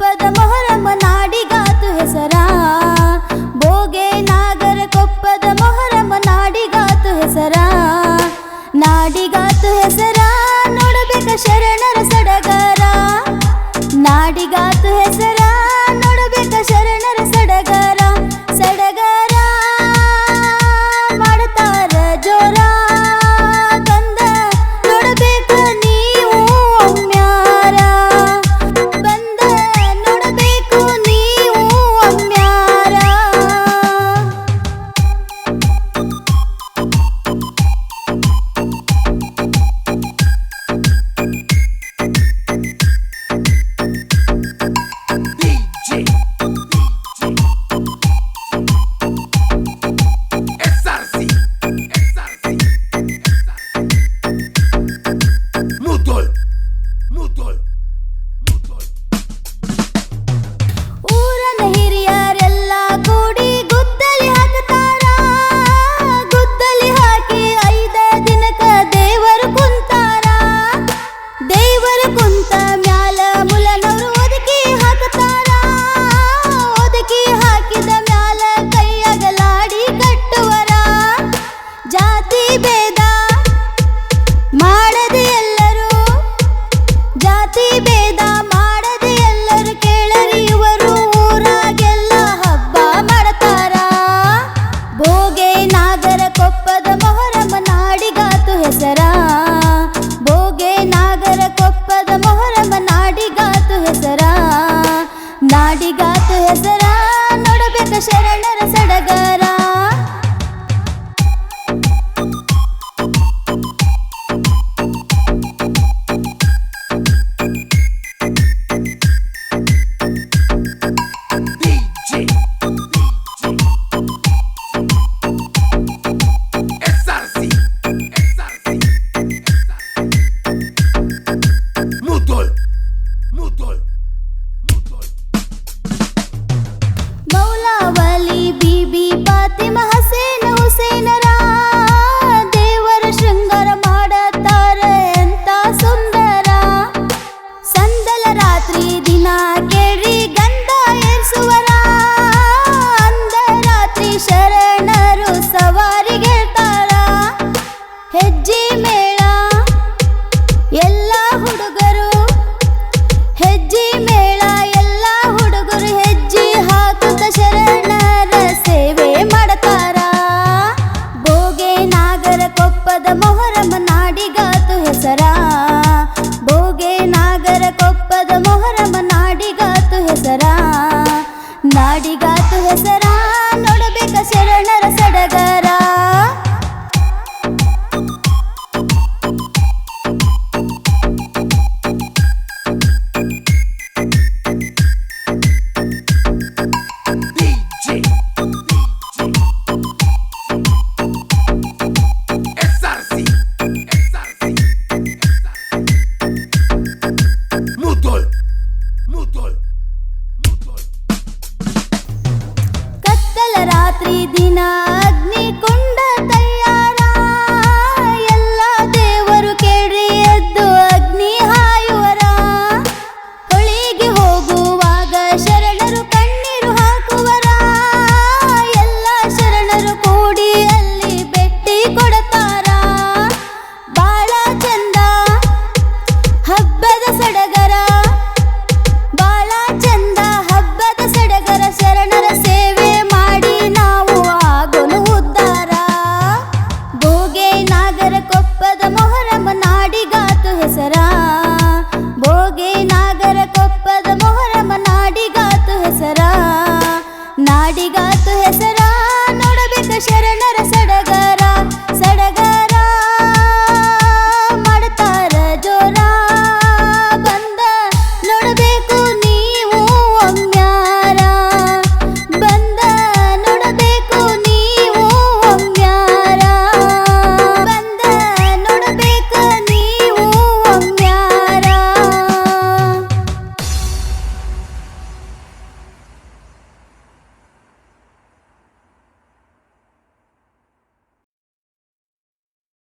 ಕೊಪ್ಪದ ಮೊಹರಮ್ಮ ನಾಡಿಗಾತು ಹೆಸರ. ಬೋಗೆ ನಾಗರ ಕೊಪ್ಪದ ಮೊಹರಮ್ಮ ನಾಡಿಗಾತು ಹೆಸರ. ನಾಡಿಗಾತು ಹೆಸರ ನೋಡಬೇಕ ಶರ गाड़ी गात है जरा ದಿನ